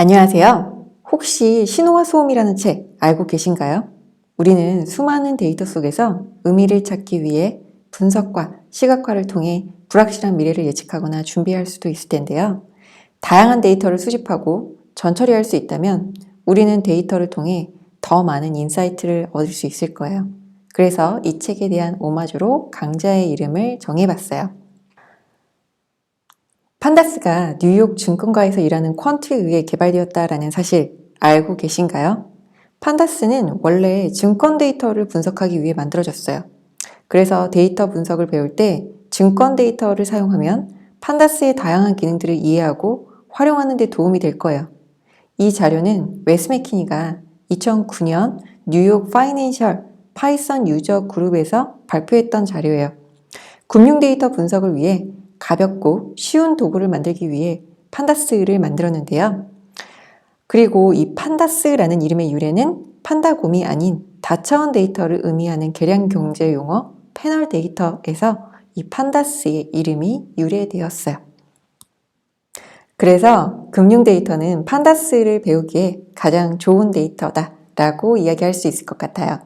안녕하세요. 혹시 신호와 소음이라는 책 알고 계신가요? 우리는 수많은 데이터 속에서 의미를 찾기 위해 분석과 시각화를 통해 불확실한 미래를 예측하거나 준비할 수도 있을 텐데요. 다양한 데이터를 수집하고 전처리할 수 있다면 우리는 데이터를 통해 더 많은 인사이트를 얻을 수 있을 거예요. 그래서 이 책에 대한 오마주로 강자의 이름을 정해봤어요. 판다스가 뉴욕 증권가에서 일하는 퀀트에 의해 개발되었다라는 사실 알고 계신가요? 판다스는 원래 증권 데이터를 분석하기 위해 만들어졌어요. 그래서 데이터 분석을 배울 때 증권 데이터를 사용하면 판다스의 다양한 기능들을 이해하고 활용하는 데 도움이 될 거예요. 이 자료는 웨스 맥키니가 2009년 뉴욕 파이낸셜 파이썬 유저 그룹에서 발표했던 자료예요. 금융 데이터 분석을 위해 가볍고 쉬운 도구를 만들기 위해 판다스를 만들었는데요. 그리고 이 판다스라는 이름의 유래는 판다곰이 아닌 다차원 데이터를 의미하는 계량 경제 용어 패널 데이터에서 이 판다스의 이름이 유래되었어요. 그래서 금융 데이터는 판다스를 배우기에 가장 좋은 데이터다 라고 이야기할 수 있을 것 같아요.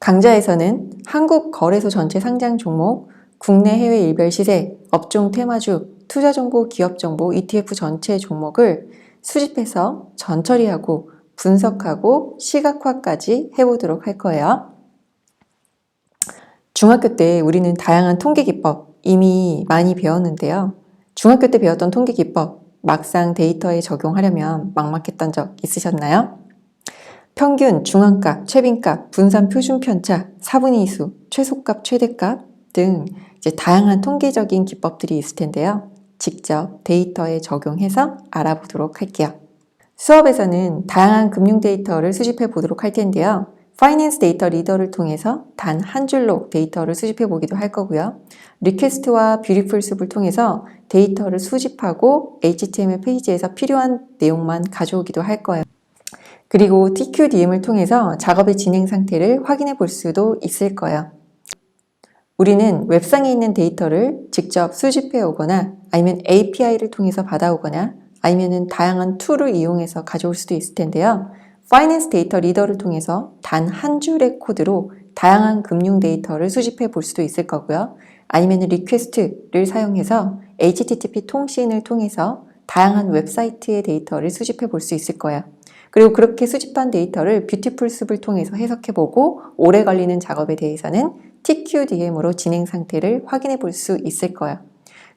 강좌에서는 한국 거래소 전체 상장 종목, 국내 해외 일별 시세, 업종 테마주, 투자 정보, 기업 정보, ETF 전체 종목을 수집해서 전처리하고 분석하고 시각화까지 해보도록 할 거예요. 중학교 때 우리는 다양한 통계 기법 이미 많이 배웠는데요. 중학교 때 배웠던 통계 기법 막상 데이터에 적용하려면 막막했던 적 있으셨나요? 평균, 중앙값, 최빈값, 분산 표준 편차, 4분의 2수, 최소값, 최대값 등 이제 다양한 통계적인 기법들이 있을 텐데요. 직접 데이터에 적용해서 알아보도록 할게요. 수업에서는 다양한 금융 데이터를 수집해 보도록 할 텐데요. 파이낸스 데이터 리더를 통해서 단 한 줄로 데이터를 수집해 보기도 할 거고요. 리퀘스트와 뷰티풀 숲을 통해서 데이터를 수집하고 HTML 페이지에서 필요한 내용만 가져오기도 할 거예요. 그리고 TQDM을 통해서 작업의 진행 상태를 확인해 볼 수도 있을 거예요. 우리는 웹상에 있는 데이터를 직접 수집해 오거나 아니면 API를 통해서 받아오거나 아니면 다양한 툴을 이용해서 가져올 수도 있을 텐데요. 파이낸스 데이터 리더를 통해서 단 한 줄의 코드로 다양한 금융 데이터를 수집해 볼 수도 있을 거고요. 아니면 리퀘스트를 사용해서 HTTP 통신을 통해서 다양한 웹사이트의 데이터를 수집해 볼 수 있을 거예요. 그리고 그렇게 수집한 데이터를 뷰티풀 숲을 통해서 해석해보고 오래 걸리는 작업에 대해서는 TQDM으로 진행 상태를 확인해 볼 수 있을 거예요.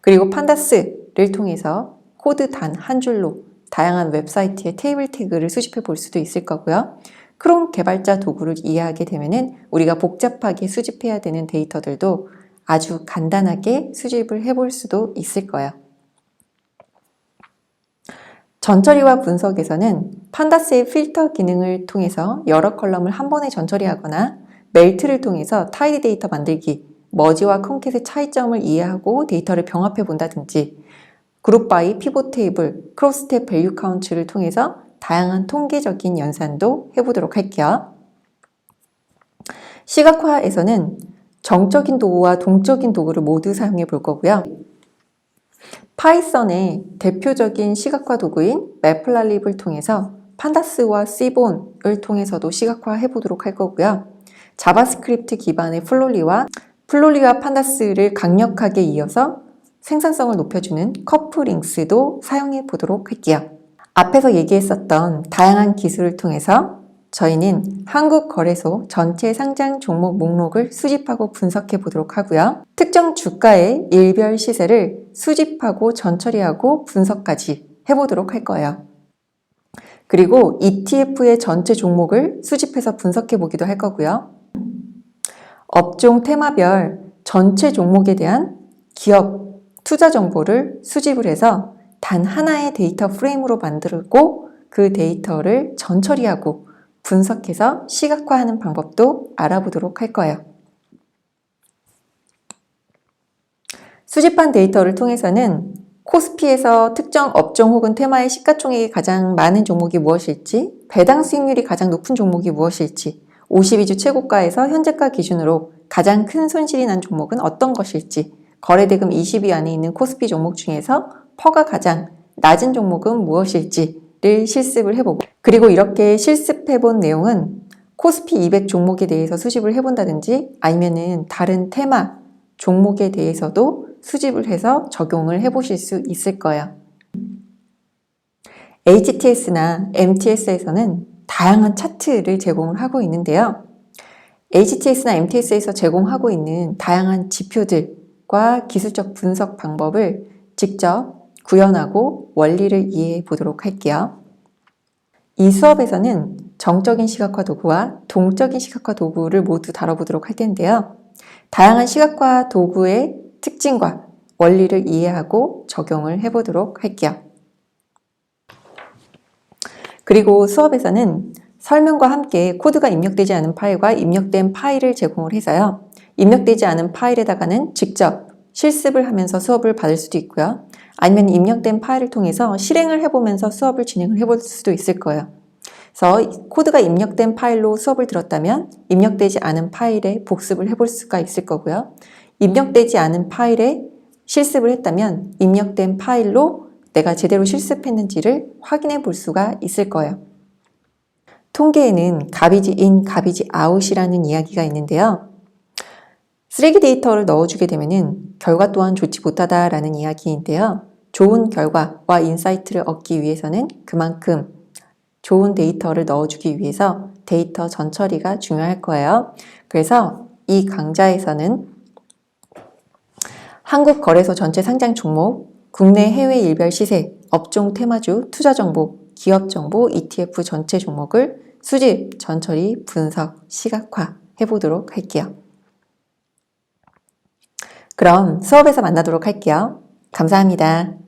그리고 판다스를 통해서 코드 단 한 줄로 다양한 웹사이트의 테이블 태그를 수집해 볼 수도 있을 거고요. 크롬 개발자 도구를 이해하게 되면은 우리가 복잡하게 수집해야 되는 데이터들도 아주 간단하게 수집을 해볼 수도 있을 거예요. 전처리와 분석에서는 판다스의 필터 기능을 통해서 여러 컬럼을 한 번에 전처리하거나 멜트를 통해서 타이디 데이터 만들기, 머지와 컨캣의 차이점을 이해하고 데이터를 병합해 본다든지 그룹 바이, 피봇 테이블, 크로스 스텝 밸류 카운트를 통해서 다양한 통계적인 연산도 해보도록 할게요. 시각화에서는 정적인 도구와 동적인 도구를 모두 사용해 볼 거고요. 파이썬의 대표적인 시각화 도구인 매플랄립을 통해서 판다스와 시본을 통해서도 시각화해 보도록 할 거고요. 자바스크립트 기반의 플롤리와 플롤리와 판다스를 강력하게 이어서 생산성을 높여주는 커플링스도 사용해 보도록 할게요. 앞에서 얘기했었던 다양한 기술을 통해서 저희는 한국 거래소 전체 상장 종목 목록을 수집하고 분석해 보도록 하고요. 특정 주가의 일별 시세를 수집하고 전처리하고 분석까지 해보도록 할 거예요. 그리고 ETF의 전체 종목을 수집해서 분석해 보기도 할 거고요. 업종 테마별 전체 종목에 대한 기업 투자 정보를 수집을 해서 단 하나의 데이터 프레임으로 만들고 그 데이터를 전처리하고 분석해서 시각화하는 방법도 알아보도록 할 거예요. 수집한 데이터를 통해서는 코스피에서 특정 업종 혹은 테마의 시가총액이 가장 많은 종목이 무엇일지, 배당 수익률이 가장 높은 종목이 무엇일지, 52주 최고가에서 현재가 기준으로 가장 큰 손실이 난 종목은 어떤 것일지, 거래대금 20위 안에 있는 코스피 종목 중에서 퍼가 가장 낮은 종목은 무엇일지 를 실습을 해보고 그리고 이렇게 실습해본 내용은 코스피 200 종목에 대해서 수집을 해본다든지 아니면은 다른 테마 종목에 대해서도 수집을 해서 적용을 해보실 수 있을 거예요. HTS나 MTS에서는 다양한 차트를 제공을 하고 있는데요. HTS나 MTS에서 제공하고 있는 다양한 지표들과 기술적 분석 방법을 직접 구현하고 원리를 이해해 보도록 할게요. 이 수업에서는 정적인 시각화 도구와 동적인 시각화 도구를 모두 다뤄보도록 할 텐데요. 다양한 시각화 도구의 특징과 원리를 이해하고 적용을 해보도록 할게요. 그리고 수업에서는 설명과 함께 코드가 입력되지 않은 파일과 입력된 파일을 제공을 해서요. 입력되지 않은 파일에다가는 직접 실습을 하면서 수업을 받을 수도 있고요. 아니면 입력된 파일을 통해서 실행을 해보면서 수업을 진행을 해볼 수도 있을 거예요. 그래서 코드가 입력된 파일로 수업을 들었다면 입력되지 않은 파일에 복습을 해볼 수가 있을 거고요. 입력되지 않은 파일에 실습을 했다면 입력된 파일로 내가 제대로 실습했는지를 확인해 볼 수가 있을 거예요. 통계에는 가비지 인, 가비지 아웃이라는 이야기가 있는데요. 쓰레기 데이터를 넣어주게 되면은 결과 또한 좋지 못하다라는 이야기인데요. 좋은 결과와 인사이트를 얻기 위해서는 그만큼 좋은 데이터를 넣어주기 위해서 데이터 전처리가 중요할 거예요. 그래서 이 강좌에서는 한국 거래소 전체 상장 종목, 국내 해외 일별 시세, 업종 테마주, 투자 정보, 기업 정보, ETF 전체 종목을 수집, 전처리, 분석, 시각화 해보도록 할게요. 그럼 수업에서 만나도록 할게요. 감사합니다.